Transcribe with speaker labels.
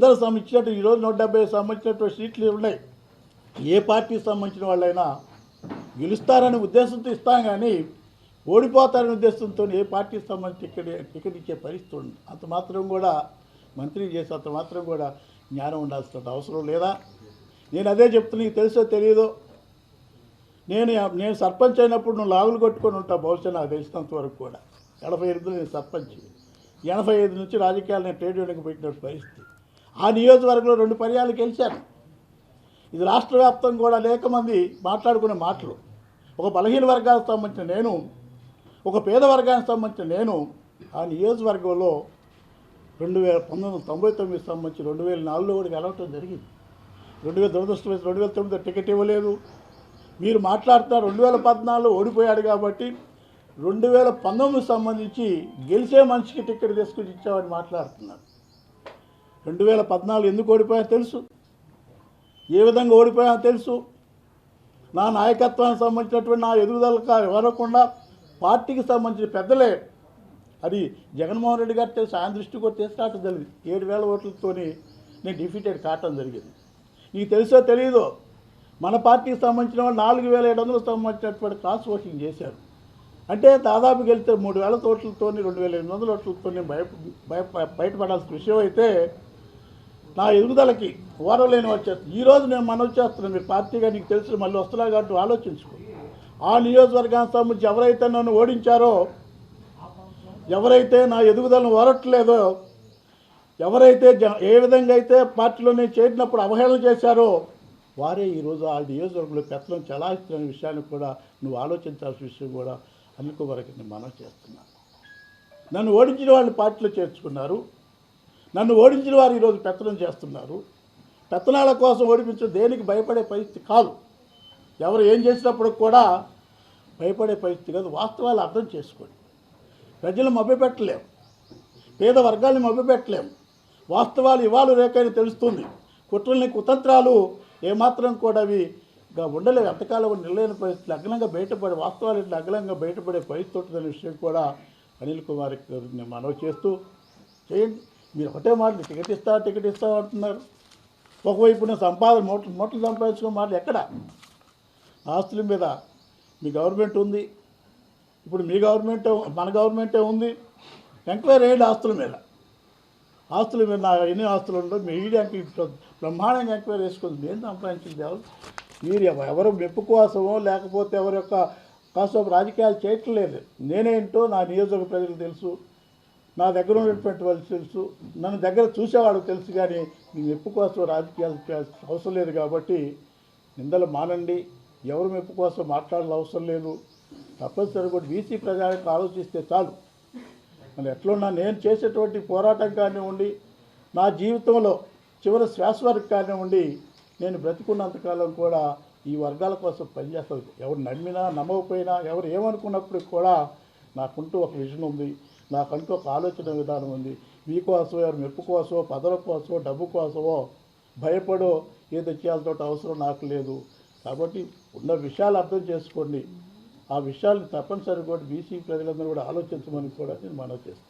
Speaker 1: అందరూ సంబంధించినట్టు ఈరోజు నూట డెబ్బై సంబంధించినటువంటి సీట్లు ఉన్నాయి ఏ పార్టీకి సంబంధించిన వాళ్ళైనా గెలుస్తారనే ఉద్దేశంతో ఇస్తాం కానీ ఓడిపోతారనే ఉద్దేశంతో ఏ పార్టీకి సంబంధించి టికెట్ టికెట్ ఇచ్చే పరిస్థితి ఉంది అంత మాత్రం కూడా మంత్రి చేసి అంత మాత్రం కూడా జ్ఞానం ఉండాల్సిన అవసరం లేదా? నేను అదే చెప్తున్నా నీకు తెలుసో తెలియదో నేను నేను సర్పంచ్ అయినప్పుడు నువ్వు లాగులు కొట్టుకొని ఉంటావు బహుశా నాకు తెలిసినంత వరకు కూడా. ఎనభై ఎనిమిదిలో నేను సర్పంచ్. ఎనభై ఐదు నుంచి రాజకీయాలు నేను ట్రేడ్ యూనియన్కి పెట్టిన పరిస్థితి. ఆ నియోజకవర్గంలో రెండు పర్యాలు గెలిచాను ఇది రాష్ట్ర వ్యాప్తం కూడా అనేక మంది మాట్లాడుకునే మాటలు. ఒక బలహీన వర్గానికి సంబంధించిన నేను ఒక పేద వర్గానికి సంబంధించిన నేను ఆ నియోజకవర్గంలో రెండు వేల పంతొమ్మిది వందల తొంభై తొమ్మిది సంబంధించి రెండు వేల నాలుగులో కూడా గెలవటం జరిగింది. రెండు వేల దురదృష్టం రెండు వేల తొమ్మిదిలో టికెట్ ఇవ్వలేదు. మీరు మాట్లాడుతున్నారు రెండు వేల పద్నాలుగులో ఓడిపోయాడు కాబట్టి రెండు వేల పంతొమ్మిది సంబంధించి గెలిచే మనిషికి టికెట్ తీసుకొచ్చి ఇచ్చామని మాట్లాడుతున్నారు. రెండు వేల పద్నాలుగు ఎందుకు ఓడిపోయా తెలుసు. ఏ విధంగా ఓడిపోయా తెలుసు. నా నాయకత్వానికి సంబంధించినటువంటి నా ఎదుగుదలకు ఇవ్వకుండా పార్టీకి సంబంధించిన పెద్దలే అది జగన్మోహన్ రెడ్డి గారు తెలుసు ఆయన దృష్టి కూడా తీసుకురావటం జరిగింది. ఏడు వేల ఓట్లతోని నేను డిఫీటెడ్ కావటం జరిగింది. నీకు తెలుసో తెలియదో మన పార్టీకి సంబంధించిన వాళ్ళు నాలుగు వేల ఏడు వందలకు సంబంధించినటువంటి క్రాస్ ఓటింగ్ చేశారు. అంటే దాదాపు గెలితే మూడు వేల ఓట్లతో రెండు వేల ఎనిమిది వందల ఓట్లతో భయ భయ బయటపడాల్సిన విషయం అయితే నా ఎదుగుదలకి ఓరలేని వచ్చేస్తుంది ఈరోజు నేను మనవి చేస్తున్నాను మీ పార్టీగా నీకు తెలుసు మళ్ళీ వస్తున్నా కాబట్టి ఆలోచించుకో. ఆ నియోజకవర్గానికి సంబంధించి ఎవరైతే నన్ను ఓడించారో ఎవరైతే నా ఎదుగుదలను ఓరట్లేదో ఎవరైతే జ ఏ విధంగా అయితే పార్టీలో నేను చేరినప్పుడు అవహేళన చేశారో వారే ఈరోజు ఆ నియోజకవర్గంలో పెత్తనం చలాయిస్తున్న విషయాన్ని కూడా నువ్వు ఆలోచించాల్సిన విషయం కూడా అనిల్ వరకు నేను మనం చేస్తున్నాను నన్ను ఓడించిన వాళ్ళని పార్టీలో చేర్చుకున్నారు. నన్ను ఓడించిన వారు ఈరోజు పెత్తనం చేస్తున్నారు. పెత్తనాల కోసం ఓడిపించడం దేనికి భయపడే పరిస్థితి కాదు. ఎవరు ఏం చేసినప్పుడు కూడా భయపడే పరిస్థితి కాదు. వాస్తవాలు అర్థం చేసుకోండి. ప్రజలు మభ్యపెట్టలేము పేద వర్గాల్ని మభ్యపెట్టలేము వాస్తవాలు ఇవాళ రేఖని తెలుస్తుంది. కుట్రల్ని కుతంత్రాలు ఏమాత్రం కూడా అవి ఉండలేవు. ఎంతకాలం నిలలేని పరిస్థితులు. అగ్నంగా బయటపడే వాస్తవాలు ఇట్లా అగ్నంగా బయటపడే పరిస్థితి ఉంటుందనే విషయం కూడా అనిల్ కుమార్ గారికి మనవి చేస్తూ చేయండి. మీరు ఒకటే మాటలు టికెట్ ఇస్తా టికెట్ ఇస్తా అంటున్నారు. ఒకవైపు నేను సంపాదన మూటలు మూటలు సంపాదించుకున్న మాటలు ఎక్కడ? ఆస్తుల మీద మీ గవర్నమెంట్ ఉంది. ఇప్పుడు మీ గవర్నమెంటే మన గవర్నమెంటే ఉంది. ఎంక్వైరీ అయ్యండి ఆస్తుల మీద. ఆస్తుల మీద నా ఎన్ని ఆస్తులు ఉండో మీ ఈడీ బ్రహ్మాండంగా ఎంక్వైరీ వేసుకుంది నేను సంపాదించింది ఎవరు? మీరు ఎవరు మెప్పు కోసమో లేకపోతే ఎవరి యొక్క కోసం రాజకీయాలు చేయట్లేదు. నేనేంటో నా నియోజక ప్రజలకు తెలుసు. నా దగ్గర ఉన్నటువంటి వాళ్ళు తెలుసు. నన్ను దగ్గర చూసేవాళ్ళు తెలుసు కానీ మీ మెప్పు కోసం రాజకీయాలు చేయాల్సిన అవసరం లేదు కాబట్టి నిందలు మానండి. ఎవరు మెప్పు కోసం మాట్లాడాల్సిన అవసరం లేదు. తప్పనిసరి కూడా బీసీ ప్రజలకు ఆలోచిస్తే చాలు. మరి ఎట్లున్నా నేను చేసేటువంటి పోరాటం కానివ్వండి నా జీవితంలో చివరి శ్వాస వరకు కానివ్వండి నేను బ్రతికున్నంతకాలం కూడా ఈ వర్గాల కోసం పనిచేస్తుంది ఎవరు నమ్మినా నమ్మకపోయినా ఎవరు ఏమనుకున్నప్పుడు కూడా నాకుంటూ ఒక విజన్ ఉంది. నాకంటూ ఒక ఆలోచన విధానం ఉంది. మీకోసమో మెప్పు కోసమో పదల కోసమో డబ్బు కోసమో భయపడో ఏదో చేయాల్సిన అవసరం నాకు లేదు. కాబట్టి ఉన్న విషయాలు అర్థం చేసుకోండి. ఆ విషయాలు తప్పనిసరిగా కూడా బీసీ ప్రజలందరూ కూడా ఆలోచించమని కూడా నేను మనవి చేస్తాను